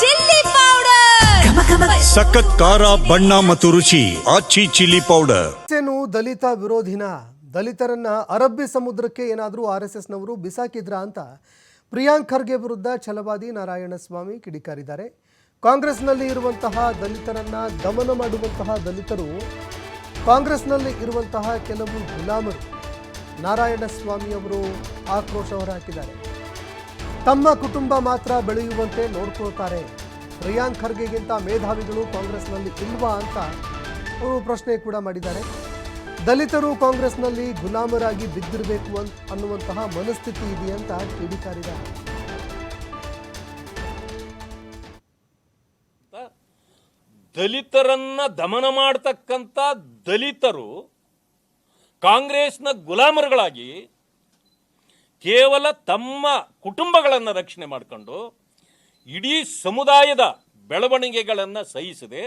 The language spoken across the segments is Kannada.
Chilli powder. ಸಖತ್ ಖಾರ ಬಣ್ಣ ಮತ್ತು ರುಚಿ ಆಚಿ ಚಿಲ್ಲಿ ಪೌಡರ್. ಏನು ದಲಿತ ವಿರೋಧಿನ ದಲಿತರನ್ನ ಅರಬ್ಬಿ ಸಮುದ್ರಕ್ಕೆ ಏನಾದರೂ ಆರ್ ಎಸ್ ಎಸ್ನವರು ಬಿಸಾಕಿದ್ರಾ ಅಂತ ಪ್ರಿಯಾಂಕ್ ಖರ್ಗೆ ವಿರುದ್ಧ ಛಲವಾದಿ ನಾರಾಯಣಸ್ವಾಮಿ ಕಿಡಿಕಾರಿದ್ದಾರೆ. ಕಾಂಗ್ರೆಸ್ನಲ್ಲಿ ಇರುವಂತಹ ದಲಿತರನ್ನ ದಮನ ಮಾಡುವಂತಹ ದಲಿತರು ಕಾಂಗ್ರೆಸ್ನಲ್ಲಿ ಇರುವಂತಹ ಕೆಲವು ಗುಲಾಮರು ನಾರಾಯಣಸ್ವಾಮಿ ಅವರು ಆಕ್ರೋಶ ಹೊರಹಾಕಿದ್ದಾರೆ. ತಮ್ಮ ಕುಟುಂಬ ಮಾತ್ರ ಬೆಳೆಯುವಂತೆ ನೋಡ್ಕೊಳ್ತಾರೆ. ಪ್ರಿಯಾಂಕ್ ಖರ್ಗೆಗಿಂತ ಮೇಧಾವಿಗಳು ಕಾಂಗ್ರೆಸ್ನಲ್ಲಿ ಇಲ್ವಾ ಅಂತ ಅವರು ಪ್ರಶ್ನೆ ಕೂಡ ಮಾಡಿದ್ದಾರೆ. ದಲಿತರು ಕಾಂಗ್ರೆಸ್ನಲ್ಲಿ ಗುಲಾಮರಾಗಿ ಬಿದ್ದಿರಬೇಕು ಅಂತ ಅನ್ನುವಂತಹ ಮನಸ್ಥಿತಿ ಇದೆ ಅಂತ ಕಿಡಿಕಾರಿದ್ದಾರೆ. ದಲಿತರನ್ನ ದಮನ ಮಾಡತಕ್ಕಂಥ ದಲಿತರು ಕಾಂಗ್ರೆಸ್ನ ಗುಲಾಮರುಗಳಾಗಿ ಕೇವಲ ತಮ್ಮ ಕುಟುಂಬಗಳನ್ನು ರಕ್ಷಣೆ ಮಾಡಿಕೊಂಡು ಇಡೀ ಸಮುದಾಯದ ಬೆಳವಣಿಗೆಗಳನ್ನು ಸಹಿಸದೆ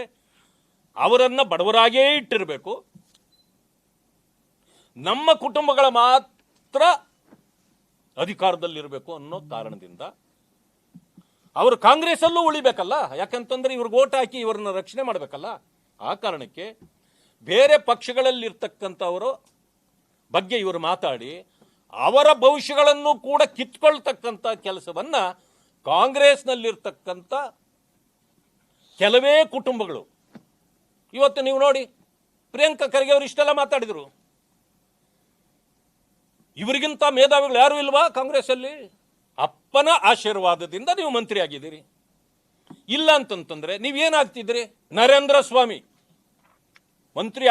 ಅವರನ್ನು ಬಡವರಾಗೇ ಇಟ್ಟಿರಬೇಕು. ನಮ್ಮ ಕುಟುಂಬಗಳ ಮಾತ್ರ ಅಧಿಕಾರದಲ್ಲಿರಬೇಕು ಅನ್ನೋ ಕಾರಣದಿಂದ ಅವರು ಕಾಂಗ್ರೆಸ್ಸಲ್ಲೂ ಉಳಿಬೇಕಲ್ಲ? ಯಾಕಂತಂದ್ರೆ ಇವ್ರಿಗೆ ಓಟ್ ಹಾಕಿ ಇವರನ್ನ ರಕ್ಷಣೆ ಮಾಡಬೇಕಲ್ಲ? ಆ ಕಾರಣಕ್ಕೆ ಬೇರೆ ಪಕ್ಷಗಳಲ್ಲಿರ್ತಕ್ಕಂಥವರು ಬಗ್ಗೆ ಇವರು ಮಾತಾಡಿ ಅವರ ಭವಿಷ್ಯಗಳನ್ನು ಕೂಡ ಕಿತ್ಕೊಳ್ತಕ್ಕಂಥ ಕೆಲಸವನ್ನ ಕಾಂಗ್ರೆಸ್ನಲ್ಲಿರ್ತಕ್ಕಂಥ ಕೆಲವೇ ಕುಟುಂಬಗಳು. ಇವತ್ತು ನೀವು ನೋಡಿ, ಪ್ರಿಯಾಂಕಾ ಖರ್ಗೆ ಅವರು ಇಷ್ಟೆಲ್ಲ ಮಾತಾಡಿದರು. ಇವರಿಗಿಂತ ಮೇಧಾವಿಗಳು ಯಾರು ಇಲ್ವಾ ಕಾಂಗ್ರೆಸ್ಸಲ್ಲಿ? ಅಪ್ಪನ ಆಶೀರ್ವಾದದಿಂದ ನೀವು ಮಂತ್ರಿ ಆಗಿದ್ದೀರಿ ಇಲ್ಲ ಅಂತಂತಂದ್ರೆ ನೀವೇನಾಗ್ತಿದ್ರಿ ನರೇಂದ್ರ ಸ್ವಾಮಿ. ಮಂತ್ರಿ